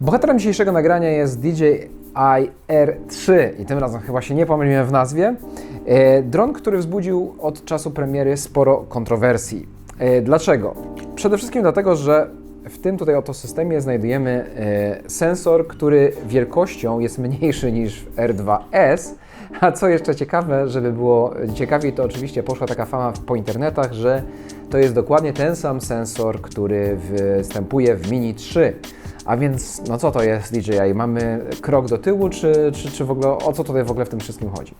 Bohaterem dzisiejszego nagrania jest DJI R3 i tym razem chyba się nie pomyliłem w nazwie. E, Dron, który wzbudził od czasu premiery sporo kontrowersji. E, Dlaczego? Przede wszystkim dlatego, że w tym tutaj oto systemie znajdujemy e, sensor, który wielkością jest mniejszy niż w R2S, a co jeszcze ciekawe, żeby było ciekawiej, to oczywiście poszła taka fama po internetach, że to jest dokładnie ten sam sensor, który występuje w Mini 3. A więc, no co to jest DJI? Mamy krok do tyłu, czy, czy, czy w ogóle o co tutaj w ogóle w tym wszystkim chodzi?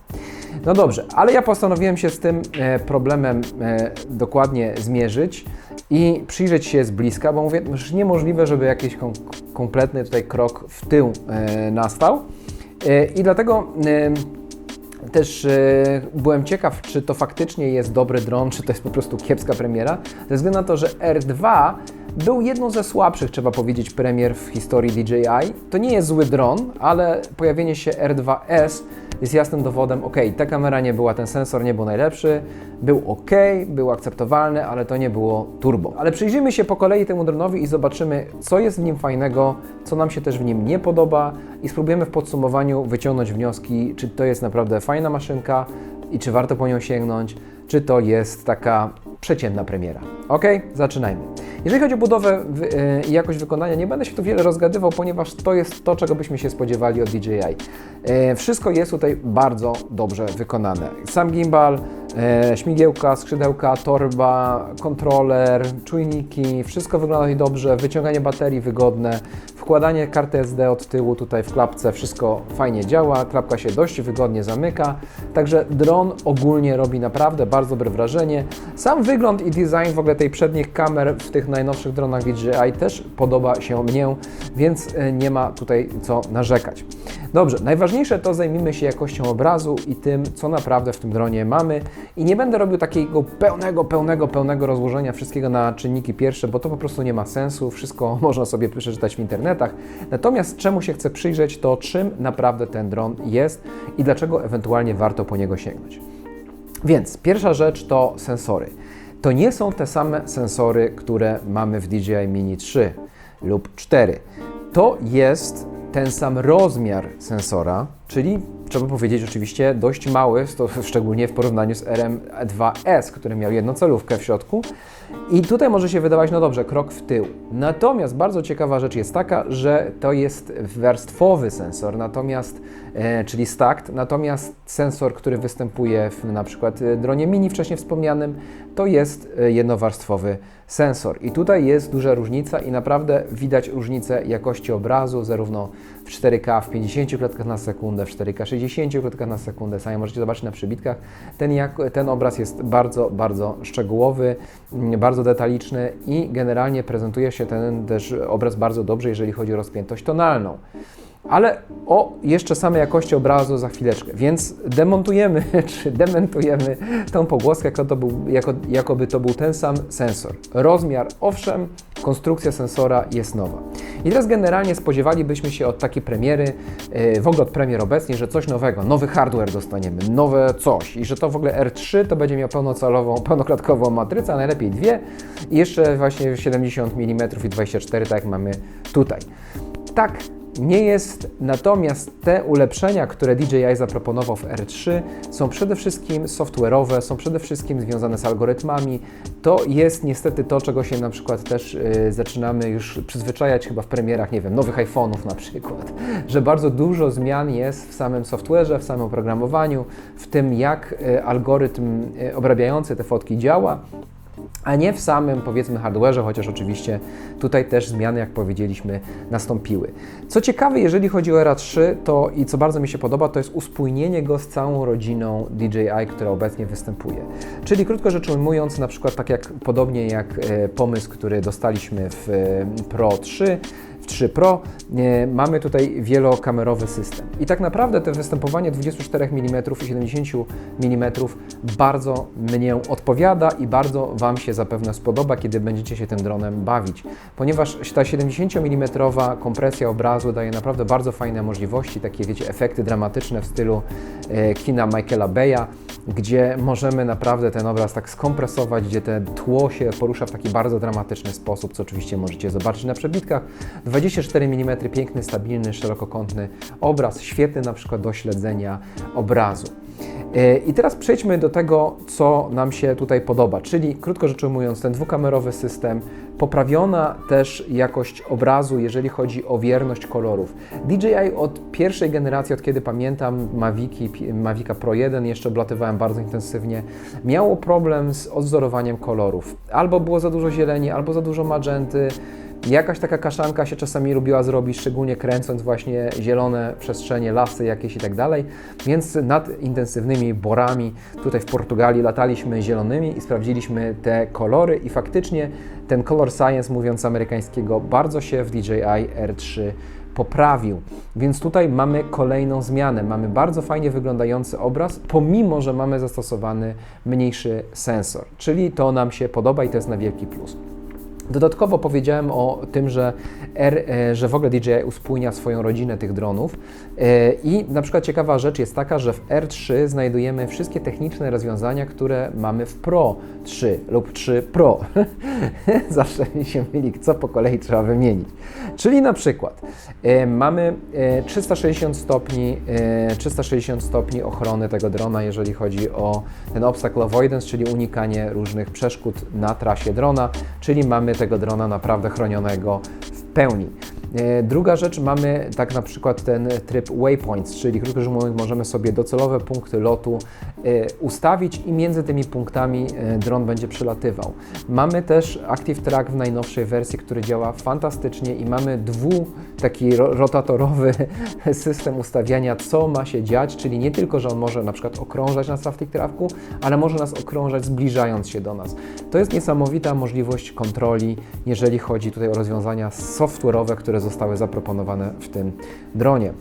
No dobrze, ale ja postanowiłem się z tym e, problemem e, dokładnie zmierzyć i przyjrzeć się z bliska, bo mówię, że niemożliwe, żeby jakiś kom kompletny tutaj krok w tył e, nastał. I dlatego też byłem ciekaw, czy to faktycznie jest dobry dron, czy to jest po prostu kiepska premiera, ze względu na to, że R2 był jedną ze słabszych, trzeba powiedzieć, premier w historii DJI. To nie jest zły dron, ale pojawienie się R2S jest jasnym dowodem, ok, ta kamera nie była, ten sensor nie był najlepszy, był ok, był akceptowalny, ale to nie było turbo. Ale przyjrzyjmy się po kolei temu dronowi i zobaczymy, co jest w nim fajnego, co nam się też w nim nie podoba i spróbujemy w podsumowaniu wyciągnąć wnioski, czy to jest naprawdę fajna maszynka i czy warto po nią sięgnąć, czy to jest taka przeciętna premiera. Ok, zaczynajmy. Jeżeli chodzi o budowę yy, i jakość wykonania, nie będę się tu wiele rozgadywał, ponieważ to jest to, czego byśmy się spodziewali od DJI. Yy, Wszystko jest tutaj bardzo dobrze wykonane. Sam gimbal, yy, śmigiełka, skrzydełka, torba, kontroler, czujniki, wszystko wygląda dobrze, wyciąganie baterii wygodne, wkładanie karty SD od tyłu tutaj w klapce, wszystko fajnie działa, klapka się dość wygodnie zamyka, także dron ogólnie robi naprawdę bardzo dobre wrażenie. Sam wygląd i design w ogóle tej przednich kamer w tych najnowszych dronach DJI też podoba się mnie, więc e, nie ma tutaj co narzekać. Dobrze, najważniejsze to zajmijmy się jakością obrazu i tym, co naprawdę w tym dronie mamy i nie będę robił takiego pełnego, pełnego, pełnego rozłożenia wszystkiego na czynniki pierwsze, bo to po prostu nie ma sensu, wszystko można sobie przeczytać w internetach. Natomiast czemu się chcę przyjrzeć, to czym naprawdę ten dron jest i dlaczego ewentualnie warto po niego sięgnąć. Więc pierwsza rzecz to sensory. To nie są te same sensory, które mamy w DJI Mini 3 lub 4. To jest ten sam rozmiar sensora, czyli trzeba powiedzieć oczywiście dość mały, szczególnie w porównaniu z RM2S, który miał jednocelówkę w środku. I tutaj może się wydawać, no dobrze, krok w tył. Natomiast bardzo ciekawa rzecz jest taka, że to jest warstwowy sensor, natomiast, e, czyli stacked, natomiast sensor, który występuje w na przykład e, dronie mini wcześniej wspomnianym, to jest e, jednowarstwowy sensor. I tutaj jest duża różnica i naprawdę widać różnicę jakości obrazu, zarówno w 4K w 50 klatkach na sekundę, w 4K 60 klatkach na sekundę. Sami możecie zobaczyć na przybitkach. Ten, jak, ten obraz jest bardzo, bardzo szczegółowy, mm, bardzo detaliczny i generalnie prezentuje się ten też obraz bardzo dobrze, jeżeli chodzi o rozpiętość tonalną. Ale o jeszcze samej jakości obrazu za chwileczkę, więc demontujemy czy dementujemy tą pogłoskę, jako to był, jako, jakoby to był ten sam sensor. Rozmiar, owszem, konstrukcja sensora jest nowa. I teraz generalnie spodziewalibyśmy się od takiej premiery, yy, w ogóle od premier obecnie, że coś nowego, nowy hardware dostaniemy, nowe coś i że to w ogóle R3 to będzie miał pełnocalową, pełnoklatkową matrycę, a najlepiej dwie i jeszcze właśnie 70 mm i 24, tak jak mamy tutaj. Tak, nie jest, natomiast te ulepszenia, które DJI zaproponował w R3 są przede wszystkim software'owe, są przede wszystkim związane z algorytmami. To jest niestety to, czego się na przykład też y, zaczynamy już przyzwyczajać chyba w premierach, nie wiem, nowych iPhone'ów na przykład, że bardzo dużo zmian jest w samym software'ze, w samym oprogramowaniu, w tym jak y, algorytm y, obrabiający te fotki działa a nie w samym powiedzmy hardware'ze, chociaż oczywiście tutaj też zmiany, jak powiedzieliśmy, nastąpiły. Co ciekawe, jeżeli chodzi o RA3, to i co bardzo mi się podoba, to jest uspójnienie go z całą rodziną DJI, która obecnie występuje. Czyli krótko rzecz ujmując, na przykład tak jak podobnie jak e, pomysł, który dostaliśmy w e, Pro 3, w 3 Pro mamy tutaj wielokamerowy system. I tak naprawdę to występowanie 24 mm i 70 mm bardzo mnie odpowiada i bardzo Wam się zapewne spodoba, kiedy będziecie się tym dronem bawić, ponieważ ta 70 mm kompresja obrazu daje naprawdę bardzo fajne możliwości, takie wiecie, efekty dramatyczne w stylu e, kina Michaela Beya, gdzie możemy naprawdę ten obraz tak skompresować, gdzie te tło się porusza w taki bardzo dramatyczny sposób, co oczywiście możecie zobaczyć na przebitkach. 24 mm, piękny, stabilny, szerokokątny obraz, świetny na przykład do śledzenia obrazu. E, I teraz przejdźmy do tego, co nam się tutaj podoba, czyli krótko rzecz ujmując, ten dwukamerowy system, poprawiona też jakość obrazu, jeżeli chodzi o wierność kolorów. DJI od pierwszej generacji, od kiedy pamiętam Maviki, Mavica Pro 1, jeszcze oblatywałem bardzo intensywnie, miało problem z odzorowaniem kolorów. Albo było za dużo zieleni, albo za dużo magenty, Jakaś taka kaszanka się czasami lubiła zrobić, szczególnie kręcąc właśnie zielone przestrzenie, lasy jakieś i tak dalej. Więc nad intensywnymi borami tutaj w Portugalii lataliśmy zielonymi i sprawdziliśmy te kolory i faktycznie ten color science, mówiąc amerykańskiego, bardzo się w DJI R3 poprawił. Więc tutaj mamy kolejną zmianę. Mamy bardzo fajnie wyglądający obraz, pomimo że mamy zastosowany mniejszy sensor. Czyli to nam się podoba i to jest na wielki plus. Dodatkowo powiedziałem o tym, że, R, e, że w ogóle DJI uspójnia swoją rodzinę tych dronów e, i na przykład ciekawa rzecz jest taka, że w R3 znajdujemy wszystkie techniczne rozwiązania, które mamy w Pro 3 lub 3 Pro. Zawsze mi się myli, co po kolei trzeba wymienić. Czyli na przykład e, mamy 360 stopni, 360 stopni ochrony tego drona, jeżeli chodzi o ten obstacle avoidance, czyli unikanie różnych przeszkód na trasie drona, czyli mamy tego drona naprawdę chronionego w pełni. E, druga rzecz, mamy tak na przykład ten tryb waypoints, czyli krótko mówiąc możemy sobie docelowe punkty lotu ustawić i między tymi punktami e, dron będzie przelatywał. Mamy też Active Track w najnowszej wersji, który działa fantastycznie i mamy dwu taki rotatorowy system ustawiania, co ma się dziać, czyli nie tylko, że on może na przykład okrążać nas w tych trawku, ale może nas okrążać zbliżając się do nas. To jest niesamowita możliwość kontroli, jeżeli chodzi tutaj o rozwiązania software'owe, które zostały zaproponowane w tym dronie.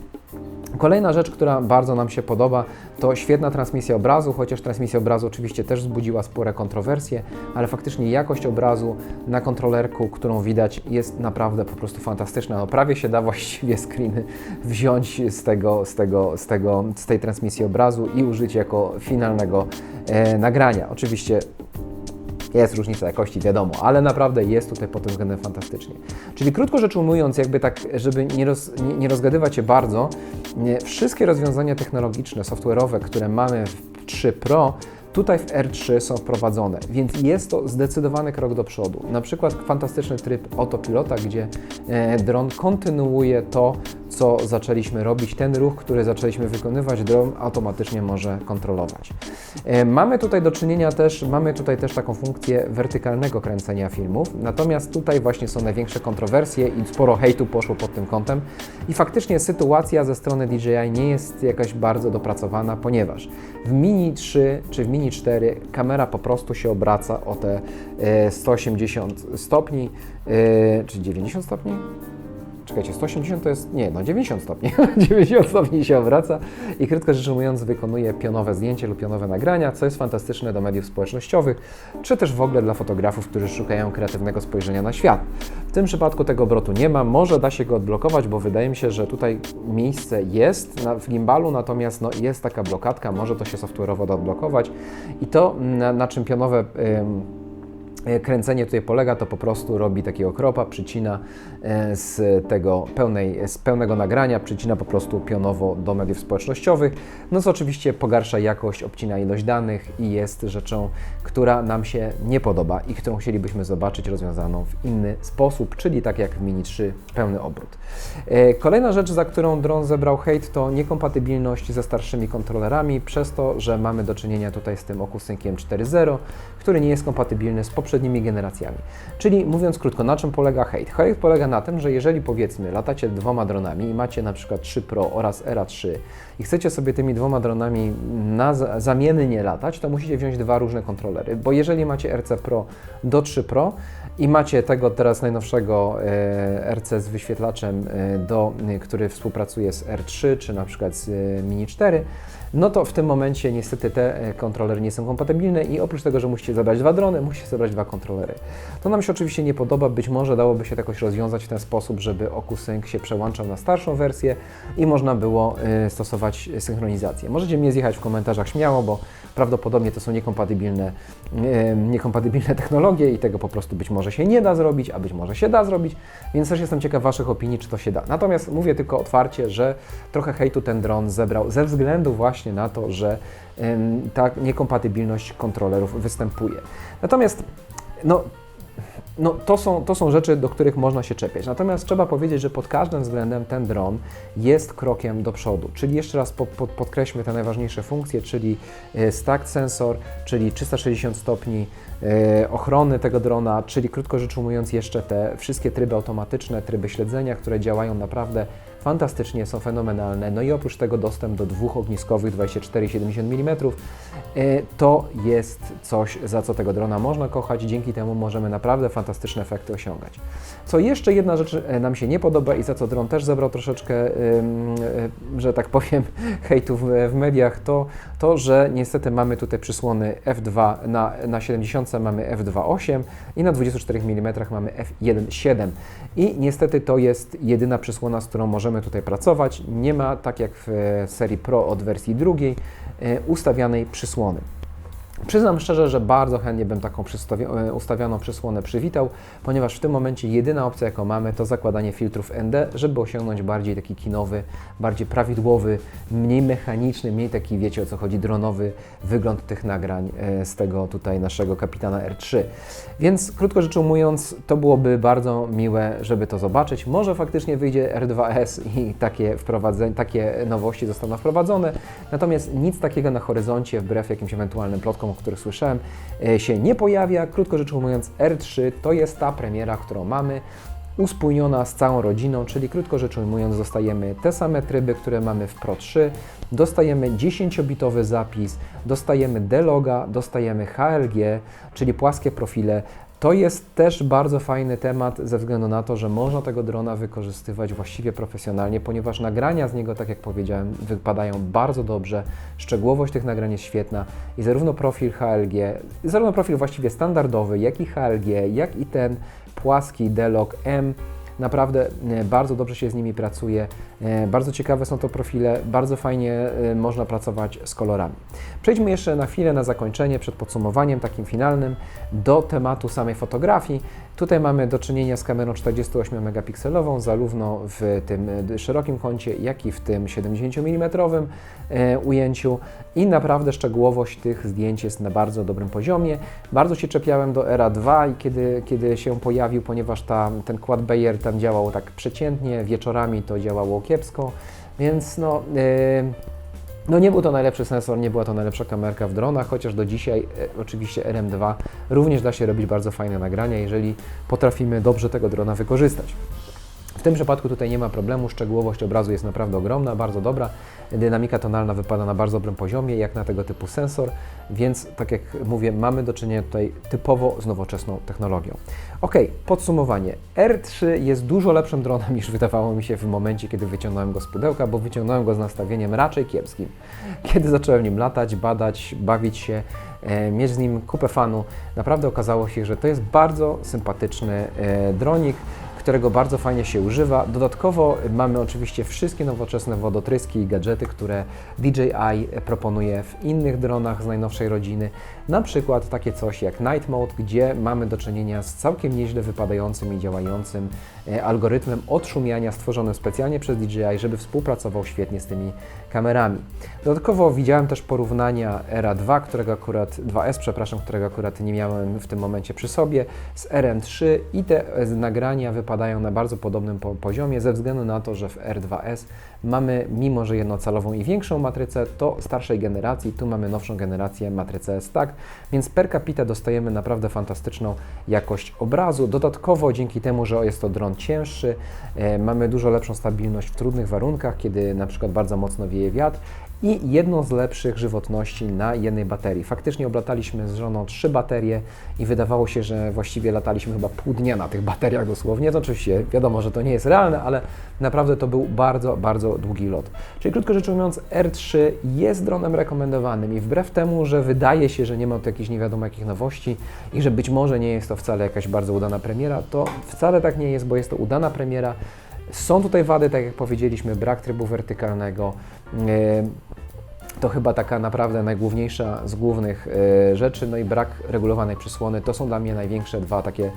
Kolejna rzecz, która bardzo nam się podoba, to świetna transmisja obrazu, chociaż transmisja obrazu oczywiście też wzbudziła spore kontrowersje, ale faktycznie jakość obrazu na kontrolerku, którą widać, jest naprawdę po prostu fantastyczna. No, prawie się da właściwie screeny wziąć z, tego, z, tego, z, tego, z tej transmisji obrazu i użyć jako finalnego e, nagrania. Oczywiście jest różnica jakości, wiadomo, ale naprawdę jest tutaj pod tym względem fantastycznie. Czyli krótko rzecz ujmując, jakby tak, żeby nie, roz, nie, nie rozgadywać się bardzo, nie, wszystkie rozwiązania technologiczne, software'owe, które mamy w 3 Pro, tutaj w R3 są wprowadzone, więc jest to zdecydowany krok do przodu. Na przykład fantastyczny tryb autopilota, gdzie e, dron kontynuuje to, co zaczęliśmy robić, ten ruch, który zaczęliśmy wykonywać, dron automatycznie może kontrolować. E, mamy tutaj do czynienia też, mamy tutaj też taką funkcję wertykalnego kręcenia filmów, natomiast tutaj właśnie są największe kontrowersje i sporo hejtu poszło pod tym kątem i faktycznie sytuacja ze strony DJI nie jest jakaś bardzo dopracowana, ponieważ w Mini 3 czy w Mini 4 kamera po prostu się obraca o te 180 e, stopni, e, czy 90 stopni? Czekajcie, 180 to jest, nie, no 90 stopni. 90 stopni się obraca i krótko rzecz ujmując wykonuje pionowe zdjęcie lub pionowe nagrania, co jest fantastyczne do mediów społecznościowych, czy też w ogóle dla fotografów, którzy szukają kreatywnego spojrzenia na świat. W tym przypadku tego obrotu nie ma, może da się go odblokować, bo wydaje mi się, że tutaj miejsce jest na, w gimbalu, natomiast no, jest taka blokadka, może to się software'owo odblokować i to na, na czym pionowe kręcenie tutaj polega, to po prostu robi takiego kropa, przycina e, z tego pełnej, z pełnego nagrania, przycina po prostu pionowo do mediów społecznościowych, no co oczywiście pogarsza jakość, obcina ilość danych i jest rzeczą, która nam się nie podoba i którą chcielibyśmy zobaczyć rozwiązaną w inny sposób, czyli tak jak w Mini 3, pełny obrót. E, kolejna rzecz, za którą dron zebrał hejt, to niekompatybilność ze starszymi kontrolerami, przez to, że mamy do czynienia tutaj z tym Ocusynkiem 4.0, który nie jest kompatybilny z poprzednim poprzednimi generacjami. Czyli mówiąc krótko, na czym polega hejt? Hejt polega na tym, że jeżeli powiedzmy latacie dwoma dronami i macie na przykład 3 Pro oraz Era 3 i chcecie sobie tymi dwoma dronami na zamiennie latać, to musicie wziąć dwa różne kontrolery, bo jeżeli macie RC Pro do 3 Pro i macie tego teraz najnowszego e, RC z wyświetlaczem, e, do, który współpracuje z R3 czy na przykład z e, Mini 4, no to w tym momencie niestety te kontrolery nie są kompatybilne i oprócz tego, że musicie zabrać dwa drony, musicie zabrać dwa kontrolery. To nam się oczywiście nie podoba, być może dałoby się to jakoś rozwiązać w ten sposób, żeby OcuSync się przełączał na starszą wersję i można było y, stosować synchronizację. Możecie mnie zjechać w komentarzach śmiało, bo prawdopodobnie to są niekompatybilne, niekompatybilne technologie i tego po prostu być może się nie da zrobić, a być może się da zrobić, więc też jestem ciekaw Waszych opinii, czy to się da. Natomiast mówię tylko otwarcie, że trochę hejtu ten dron zebrał ze względu właśnie na to, że ta niekompatybilność kontrolerów występuje. Natomiast no, no, to, są, to są rzeczy, do których można się czepiać. Natomiast trzeba powiedzieć, że pod każdym względem ten dron jest krokiem do przodu. Czyli jeszcze raz po, po, podkreślmy te najważniejsze funkcje, czyli e, stacked sensor, czyli 360 stopni e, ochrony tego drona, czyli krótko rzecz ujmując jeszcze te wszystkie tryby automatyczne, tryby śledzenia, które działają naprawdę fantastycznie, są fenomenalne. No i oprócz tego dostęp do dwóch ogniskowych 24-70 mm to jest coś, za co tego drona można kochać. Dzięki temu możemy naprawdę fantastyczne efekty osiągać. Co jeszcze jedna rzecz e, nam się nie podoba i za co dron też zebrał troszeczkę, e, że tak powiem, hejtu w, mediach, to to, że niestety mamy tutaj przysłony f2 na, na 70 mamy f2.8 i na 24 mm mamy f1.7 i niestety to jest jedyna przysłona, z którą możemy tutaj pracować. Nie ma, tak jak w e, serii Pro od wersji drugiej, ustawianej przysłony. Przyznam szczerze, że bardzo chętnie bym taką e, ustawioną przysłonę przywitał, ponieważ w tym momencie jedyna opcja, jaką mamy, to zakładanie filtrów ND, żeby osiągnąć bardziej taki kinowy, bardziej prawidłowy, mniej mechaniczny, mniej taki, wiecie o co chodzi, dronowy wygląd tych nagrań e, z tego tutaj naszego kapitana R3. Więc krótko rzecz ujmując, to byłoby bardzo miłe, żeby to zobaczyć. Może faktycznie wyjdzie R2S i takie, wprowadzenie, takie nowości zostaną wprowadzone, natomiast nic takiego na horyzoncie, wbrew jakimś ewentualnym plotkom, o których słyszałem, e, się nie pojawia. Krótko rzecz ujmując, R3 to jest ta premiera, którą mamy uspójniona z całą rodziną, czyli krótko rzecz ujmując, dostajemy te same tryby, które mamy w Pro 3, dostajemy 10-bitowy zapis, dostajemy D-Loga, dostajemy HLG, czyli płaskie profile, to jest też bardzo fajny temat ze względu na to, że można tego drona wykorzystywać właściwie profesjonalnie, ponieważ nagrania z niego, tak jak powiedziałem, wypadają bardzo dobrze. Szczegółowość tych nagrań jest świetna i zarówno profil HLG, zarówno profil właściwie standardowy, jak i HLG, jak i ten płaski D-Log M Naprawdę e, bardzo dobrze się z nimi pracuje, e, bardzo ciekawe są to profile, bardzo fajnie e, można pracować z kolorami. Przejdźmy jeszcze na chwilę na zakończenie, przed podsumowaniem takim finalnym, do tematu samej fotografii. Tutaj mamy do czynienia z kamerą 48 megapikselową, zarówno w tym szerokim kącie, jak i w tym 70 mm ujęciu i naprawdę szczegółowość tych zdjęć jest na bardzo dobrym poziomie. Bardzo się czepiałem do ERA 2 i kiedy, kiedy się pojawił, ponieważ ta, ten quad Bayer tam działał tak przeciętnie, wieczorami to działało kiepsko, więc no... Yy, no nie był to najlepszy sensor, nie była to najlepsza kamerka w dronach, chociaż do dzisiaj e, oczywiście RM2 również da się robić bardzo fajne nagrania, jeżeli potrafimy dobrze tego drona wykorzystać. W tym przypadku tutaj nie ma problemu, szczegółowość obrazu jest naprawdę ogromna, bardzo dobra, dynamika tonalna wypada na bardzo dobrym poziomie, jak na tego typu sensor, więc tak jak mówię, mamy do czynienia tutaj typowo z nowoczesną technologią. Ok, podsumowanie. R3 jest dużo lepszym dronem niż wydawało mi się w momencie, kiedy wyciągnąłem go z pudełka, bo wyciągnąłem go z nastawieniem raczej kiepskim. Kiedy zacząłem nim latać, badać, bawić się, e, mieć z nim kupę fanu, naprawdę okazało się, że to jest bardzo sympatyczny e, dronik, którego bardzo fajnie się używa. Dodatkowo mamy oczywiście wszystkie nowoczesne wodotryski i gadżety, które DJI proponuje w innych dronach z najnowszej rodziny. Na przykład takie coś jak Night Mode, gdzie mamy do czynienia z całkiem nieźle wypadającym i działającym e, algorytmem odszumiania stworzonym specjalnie przez DJI, żeby współpracował świetnie z tymi kamerami. Dodatkowo widziałem też porównania Era 2, którego akurat 2S, przepraszam, którego akurat nie miałem w tym momencie przy sobie, z RM3 i te nagrania wypadają na bardzo podobnym poziomie ze względu na to, że w R2S mamy, mimo że jednocalową i większą matrycę, to starszej generacji, tu mamy nowszą generację matrycę S, tak, więc per capita dostajemy naprawdę fantastyczną jakość obrazu. Dodatkowo dzięki temu, że jest to dron cięższy, e, mamy dużo lepszą stabilność w trudnych warunkach, kiedy na przykład bardzo mocno wieje wiatr i jedną z lepszych żywotności na jednej baterii. Faktycznie oblataliśmy z żoną trzy baterie i wydawało się, że właściwie lataliśmy chyba pół dnia na tych bateriach dosłownie. To oczywiście wiadomo, że to nie jest realne, ale naprawdę to był bardzo, bardzo długi lot. Czyli krótko rzecz ujmując, R3 jest dronem rekomendowanym i wbrew temu, że wydaje się, że nie ma tu jakichś nie wiadomo jakich nowości i że być może nie jest to wcale jakaś bardzo udana premiera, to wcale tak nie jest, bo jest to udana premiera. Są tutaj wady, tak jak powiedzieliśmy, brak trybu wertykalnego. Yy, to chyba taka naprawdę najgłówniejsza z głównych e, rzeczy, no i brak regulowanej przysłony. To są dla mnie największe dwa takie,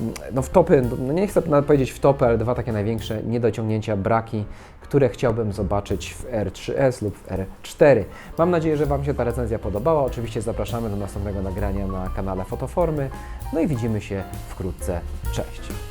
mm, no w topy, no nie chcę powiedzieć w topy, ale dwa takie największe niedociągnięcia, braki, które chciałbym zobaczyć w R3S lub w R4. Mam nadzieję, że Wam się ta recenzja podobała. Oczywiście zapraszamy do następnego nagrania na kanale Fotoformy. No i widzimy się wkrótce. Cześć!